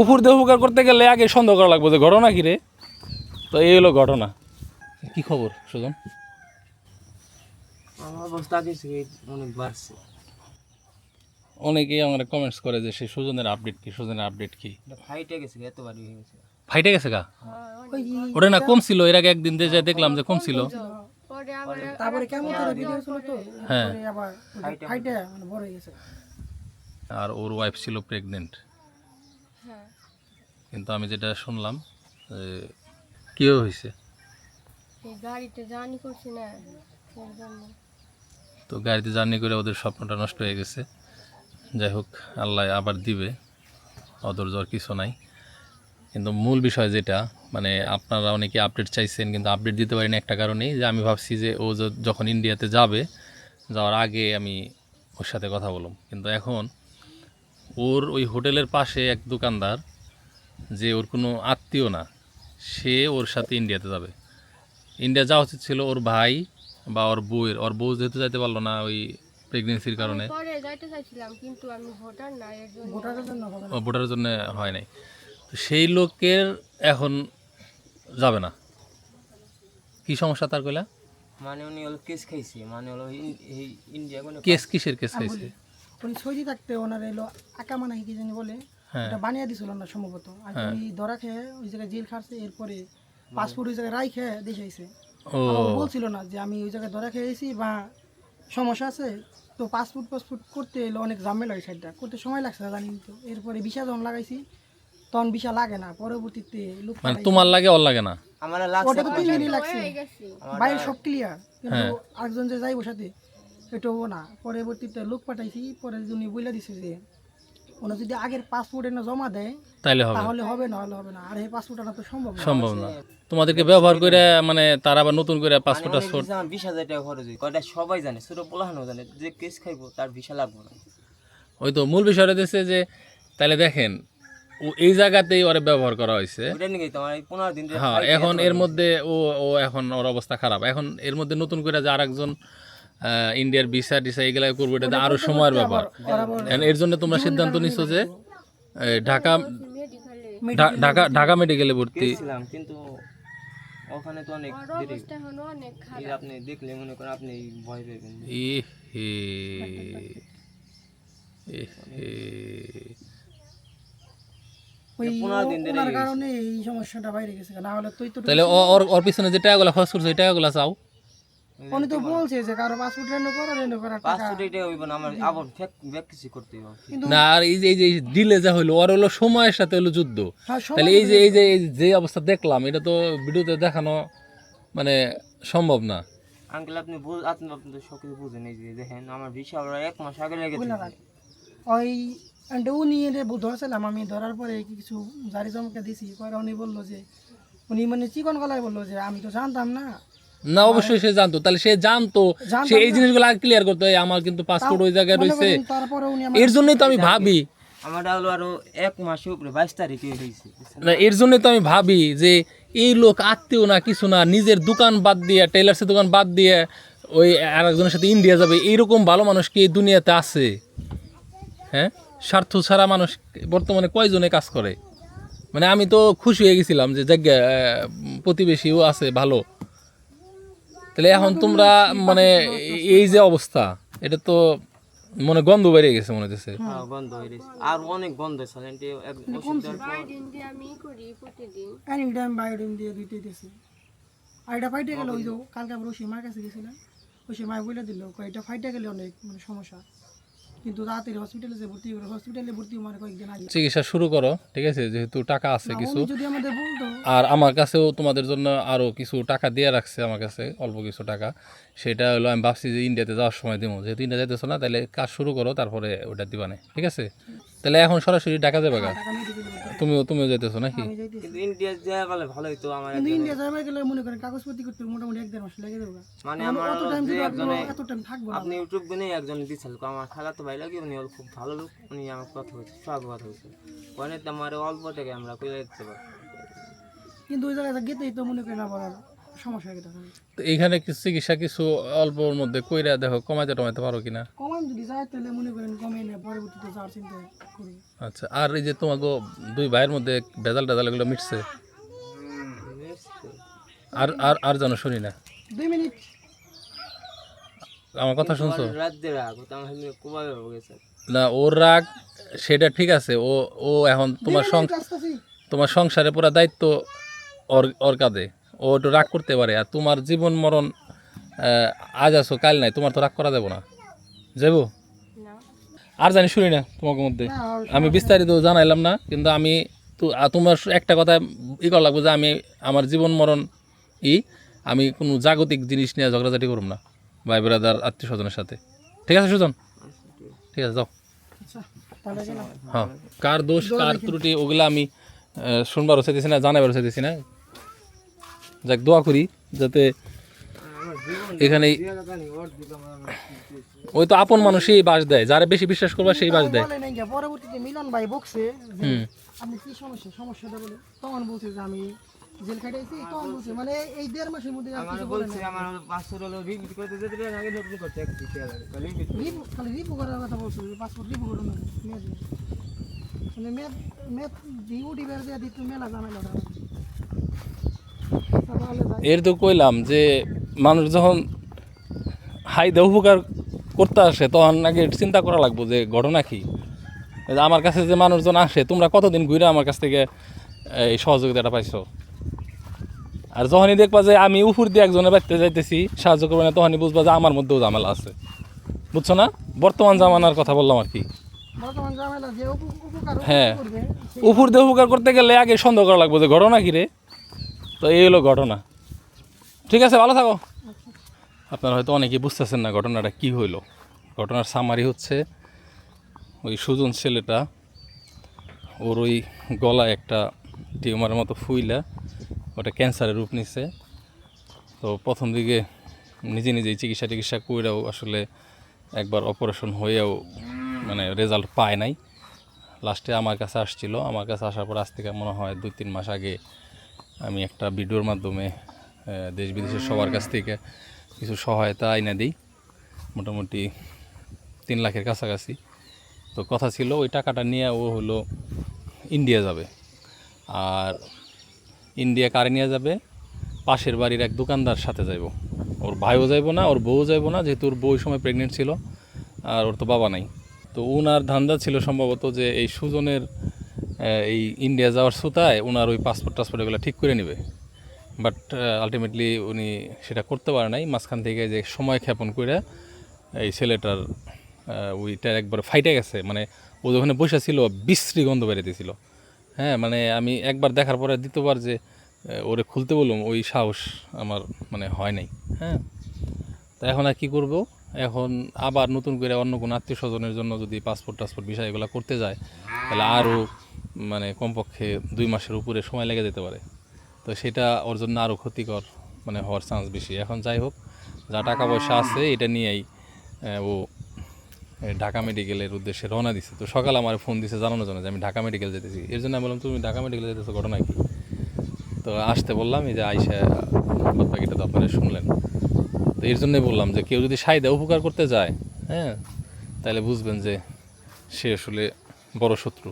উপর দিয়ে উপকার করতে গেলে আগে সন্দেহ করা লাগবে যে ঘটনা কি রে? তো এই হলো ঘটনা। কি খবর সুজন? আমার অবস্থা কিছু অনেক বাড়ছে অনেকেই আমার কমেন্টস করে যে সেই সুজনের আপডেট কি সুজনের আপডেট কি? ফাইটে গেছে এত বাড়ি হয়ে গেছে ফাইটে গেছে গা? ওটা না কম ছিল এর আগে একদিন যে যাই দেখলাম যে কম ছিল। তারপরে কেমন করে ভিডিও ছিল তো? হ্যাঁ। ফাইটে মানে বড় হয়ে গেছে। আর ওর ওয়াইফ ছিল প্রেগনেন্ট কিন্তু আমি যেটা শুনলাম যে কীভাবে হয়েছে? এই গাড়িতে জার্নি করছি না তো গাড়িতে জার্নি করে ওদের স্বপ্নটা নষ্ট হয়ে গেছে। যাই হোক আল্লাহ আবার দিবে অদর জ্বর কিছু নাই। কিন্তু মূল বিষয় যেটা মানে আপনারা অনেকে আপডেট চাইছেন কিন্তু আপডেট দিতে পারেন একটা কারণেই যে আমি ভাবছি যে ও যখন ইন্ডিয়াতে যাবে যাওয়ার আগে আমি ওর সাথে কথা বললাম কিন্তু এখন ওর ওই হোটেলের পাশে এক দোকানদার যে ওর কোনো আত্মীয় না সে ওর সাথে ইন্ডিয়াতে যাবে। ইন্ডিয়া যাওয়া উচিত ছিল ওর ভাই বা ওর বউয়ের। ওর বউ যেহেতু যাইতে পারল না ওই প্রেগনেন্সির কারণে। পরে যাইতে চাইছিলাম কিন্তু আমি ভোটার এর জন্য ভোটারের জন্য হয় নাই। তো সেই লোকের এখন যাবে না। কি সমস্যা তার কইলা? মানে উনি হলো কেস খাইছে মানে হলো এই ইন্ডিয়া কোনো কেস কিসের কেস খাইছে? উনি সৌদি থাকতে ওনার এলো আকামা নাকি কি জানি বলে। হ্যাঁ এটা বানিয়ে দিছিল না সম্ভবত। আর উনি ধরা খেয়ে ওই জায়গায় জেল খাটছে এরপরে পাসপোর্ট ওই জায়গায় রাই খেয়ে দেশে আইছে। বলছিল না যে আমি ওই জায়গায় ধরা খেয়েছি বা সমস্যা আছে তো পাসপোর্ট পাসপোর্ট করতে এলো অনেক ঝামেলা ওই সাইডটা। করতে সময় লাগছে জানি তো। এরপরে ভিসা যখন লাগাইছি তখন ভিসা লাগে না। পরবর্তীতে লোক মানে পাঠাইছে। তোমার লাগে ওর লাগে না? আমার লাগছে ওটা তো তিন দিনই লাগছে। বাইরে সব ক্লিয়ার কিন্তু হ্যাঁ। আরেকজন যে যাইব সাথে এটাও না। পরবর্তীতে লোক পাঠাইছি পরে উনি বলে দিছে যে ওনা যদি আগের পাসপোর্ট এনে জমা দেয় তাইলে হবে তাহলে হবে না হলে হবে না। আর এই পাসপোর্ট আনা তো সম্ভব না। সম্ভব না। তোমাদেরকে ব্যবহার করে মানে তারা আবার নতুন করে পাসপোর্ট মানে টাসপোর্ট বিশ হাজার টাকা খরচ হয়। কয়টা? সবাই জানে ছোটো পোলাহানো জানে যে কেস খাইবো তার ভিসা লাগবে না। ওই তো মূল বিষয়টা দিচ্ছে যে তাহলে দেখেন ও এই জায়গাতেই ওরে ব্যবহার করা হয়েছে হ্যাঁ এখন এর মধ্যে ও ও এখন ওর অবস্থা খারাপ। এখন এর মধ্যে নতুন করে যে আরেকজন আহ, ইন্ডিয়ার ভিসা টিসা এগুলা করবে এটা আরও সময়ের ব্যাপার এর জন্য তোমরা সিদ্ধান্ত নিছো যে ঢাকা ঢাকা ঢাকা মেডিকেলে ভর্তি। কিন্তু ওখানে তো অনেক আপনি দেখলে মনে করেন আপনি ভয় তাহলে ওর ওর পিছনে যে টাকাগুলো খরচ করছে ওই টাকাগুলো চাও? উনি তো বলছে যে কারও পাসপোর্ট রেনো করো রেনো করার টাকা। পাসপোর্ট এটা হইব না আমার আবার ফেক ব্যাক কিছু করতে হবে না আর এই যে এই যে ডিলে যা হইল ওর হলো সময়ের সাথে হলো যুদ্ধ। হ্যাঁ, তাহলে এই যে এই যে যে অবস্থা দেখলাম এটা তো ভিডিওতে দেখানো মানে সম্ভব না। আঙ্কেল আপনি বুঝ আপনি আপনি তো বুঝেন এই যে দেখেন আমার ভিসা ওরা এক মাস আগে লেগে ওই উনি ধরছিলাম আমি ধরার পরে কিছু জারি জমকে দিছি পরে উনি বলল যে উনি মানে চিকন গলায় বলল যে আমি তো জানতাম না। না অবশ্যই সে জানতো। তাহলে সে জানতো সে এই জিনিসগুলো আগে ক্লিয়ার করতো এই আমার কিন্তু পাসপোর্ট ওই জায়গায় রয়েছে। করেন তারপরে উনি আমার এর জন্যই তো আমি ভাবি। আমার হলো আরও এক মাসের উপরে বাইশ তারিখে হয়েছে। না, এর জন্যই তো আমি ভাবি যে এই লোক আত্মীয় না কিছু না নিজের দোকান বাদ দিয়ে টেলার্সের দোকান বাদ দিয়ে ওই আরেকজনের সাথে ইন্ডিয়া যাবে এইরকম ভালো মানুষ কি এই দুনিয়াতে আছে? হ্যাঁ? স্বার্থ ছাড়া মানুষ বর্তমানে কয়জনে কাজ করে? মানে আমি তো খুশি হয়ে গেছিলাম যে জায়গা প্রতিবেশীও আছে ভালো। তাহলে এখন তোমরা মানে এই যে অবস্থা এটা তো মনে গন্ধ বেরিয়ে গেছে মনে হচ্ছে হ্যাঁ আর অনেক আমি করি প্রতিদিন? বায়োডিন দিয়ে দিয়েছি আর এটা ফাইটে গেল ওই যে কালকে আমরা ওই সীমার কাছে গেছিলাম ওই সীমায় বলে দিল এটা ফাইটে গেলে অনেক মানে সমস্যা। কিন্তু তাড়াতাড়ি হসপিটালে যে ভর্তি করে হসপিটালে ভর্তি মানে কয়েকদিন আগে। চিকিৎসা শুরু করো ঠিক আছে? যেহেতু টাকা আছে কিছু। যদি আমাদের বলতো আর আমার কাছেও তোমাদের জন্য আরও কিছু টাকা দিয়ে রাখছে আমার কাছে অল্প কিছু টাকা। সেটা হলো আমি ভাবছি যে ইন্ডিয়াতে যাওয়ার সময় দিব যেহেতু ইন্ডিয়া যাইতেছো না তাহলে কাজ শুরু করো তারপরে ওটা দিবানে ঠিক আছে? তাহলে এখন সরাসরি ঢাকা যাবে গা? তুমিও তুমিও যাইতেছো নাকি? কিন্তু ইন্ডিয়া যাওয়া গেলে ভালো হইতো আমার কিন্তু ইন্ডিয়া যাবে গেলে মনে করেন কাগজপত্র করতে মোটামুটি এক দেড় মাস লেগে যাবে আমার অত টাইম যে দিতে এত টাইম থাকব আপনি ইউটিউব গুনে একজন দিছিল আমার খালা তো ভাই লাগে উনি খুব ভালো লোক উনি আমার কথা হয়েছে সব কথা হয়েছে ওখানে তো অল্প থেকে আমরা কইলে দিতে পারি কিন্তু ওই জায়গায় গেতেই তো মনে করেন আবার সমস্যা হয়ে তখন তো এইখানে কিছু চিকিৎসা কিছু অল্পর মধ্যে কইরা দেখো কমাইতে টমাইতে পারো কিনা? কমান যদি যায় তাহলে মনে করেন কমে না পরবর্তীতে যাওয়ার চিন্তা করি। আচ্ছা আর এই যে তোমাকে দুই ভাইয়ের মধ্যে ভেজাল টেজাল এগুলো মিটছে? আর আর আর যেন শুনি না। দুই মিনিট। আমার কথা শুনছো? না ওর রাগ সেটা ঠিক আছে। ও ও এখন তোমার তোমার সংসারে পুরো দায়িত্ব ওর ওর কাঁধে। ও একটু রাগ করতে পারে আর তোমার জীবন মরণ আজ আছো কাল নাই তোমার তো রাগ করা দেবো না। যাব আর জানি শুনি না তোমাকে মধ্যে। আমি বিস্তারিত জানাইলাম না কিন্তু আমি তো তোমার একটা কথা ই করা লাগবো যে আমি আমার জীবন মরণ ই আমি কোনো জাগতিক জিনিস নিয়ে ঝগড়াঝাটি করব না ভাই ব্রাদার আত্মীয় স্বজনের সাথে। ঠিক আছে সুজন? ঠিক আছে যাও। আচ্ছা হ্যাঁ কার দোষ কার ত্রুটি ওগুলো আমি আহ, শুনবারও চাইতেছি না জানাবারও চাইতেছি না। যাক দোয়া করি যাতে এখানে ওই তো আপন মানুষই বাস দেয় যারা বেশি বিশ্বাস করবা সেই বাস দেয় পরবর্তীতে মিলন ভাই বকছে আপনি কি সমস্যা সমস্যাটা বলে তখন বলছে যে আমি জেল খাটাইছি তখন বলছে মানে এই দেড় মাসের মধ্যে বলে বলছে আমার করতে যেতে আগে নতুন করতে এক দিতে লাগে খালি রিপু করার কথা বলছে যে পাসপোর্ট মেয়াদ মানে মেয়াদ মেয়াদ ডিউটি বের দিয়ে দিত মেলা তাহলে যাই। এর তো কইলাম যে মানুষ যখন হাইদে উপকার করতে আসে তখন আগে চিন্তা করা লাগবো যে ঘটনা কি। যে আমার কাছে যে মানুষজন আসে তোমরা কতদিন ঘুরে আমার কাছ থেকে এই সহযোগিতাটা পাইছো? আর যখনই দেখবা যে আমি উপর দিয়ে একজনের বাড়িতে যাইতেছি সাহায্য করবে না তখনই বুঝবা যে আমার মধ্যেও ঝামেলা আছে। বুঝছ না? বর্তমান জামানার কথা বললাম আর কি। হ্যাঁ। উপর দিয়ে উপকার করতে গেলে আগে সন্দেহ করা লাগবে যে ঘটনা কি রে? তো এই হলো ঘটনা। ঠিক আছে, ভালো থাকো। আপনারা হয়তো অনেকেই বুঝতেছেন না ঘটনাটা কি হইল। ঘটনার সামারি হচ্ছে, ওই সুজন ছেলেটা, ওর ওই গলায় একটা টিউমারের মতো ফুইলা, ওটা ক্যান্সারের রূপ নিছে। তো প্রথম দিকে নিজে নিজেই চিকিৎসা টিকিৎসা কইরাও আসলে একবার অপারেশন হয়েও মানে রেজাল্ট পায় নাই। লাস্টে আমার কাছে আসছিল, আমার কাছে আসার পর আজ থেকে মনে হয় দুই তিন মাস আগে আমি একটা ভিডিওর মাধ্যমে দেশ বিদেশের সবার কাছ থেকে কিছু সহায়তা আইনা দিই। মোটামুটি তিন লাখের কাছাকাছি। তো কথা ছিল, ওই টাকাটা নিয়ে ও হলো ইন্ডিয়া যাবে। আর ইন্ডিয়া কারে নিয়ে যাবে? পাশের বাড়ির এক দোকানদার সাথে যাইব। ওর ভাইও যাইব না, ওর বউ যাইব না, যেহেতু ওর বউ সময় প্রেগনেন্ট ছিল, আর ওর তো বাবা নাই। তো উনার ধান্দা ছিল সম্ভবত যে এই সুজনের এই ইন্ডিয়া যাওয়ার সুতায় ওনার ওই পাসপোর্ট টাসপোর্ট এগুলো ঠিক করে নেবে। বাট আলটিমেটলি উনি সেটা করতে পারে নাই। মাঝখান থেকে যে সময় ক্ষেপণ করে এই ছেলেটার ওইটার একবার ফাইটে গেছে। মানে ও যখন বসে ছিল, বিশ্রী গন্ধ বেরোতেছিল হ্যাঁ মানে আমি একবার দেখার পরে দ্বিতীয়বার যে ওরে খুলতে বললাম, ওই সাহস আমার মানে হয় নাই। হ্যাঁ তা এখন আর কী করব? এখন আবার নতুন করে অন্য কোনো আত্মীয় স্বজনের জন্য যদি পাসপোর্ট টাসপোর্ট বিষয় এগুলো করতে যায়, তাহলে আরও মানে কমপক্ষে দুই মাসের উপরে সময় লেগে যেতে পারে। তো সেটা ওর জন্য আরও ক্ষতিকর মানে হওয়ার চান্স বেশি। এখন যাই হোক, যা টাকা পয়সা আছে, এটা নিয়েই ও ঢাকা মেডিকেলের উদ্দেশ্যে রওনা দিছে। তো সকালে আমার ফোন দিছে জানানোর জন্য যে আমি ঢাকা মেডিকেল যেতেছি। এর জন্য আমি বললাম, তুমি ঢাকা মেডিকেল যেতেছো ঘটনা কি? তো আসতে বললাম, এই যে আইসা, বাদ বাকিটা তো আপনারা শুনলেন। তো এর জন্যই বললাম যে কেউ যদি সাইদা উপকার করতে যায় হ্যাঁ তাহলে বুঝবেন যে সে আসলে বড় শত্রু।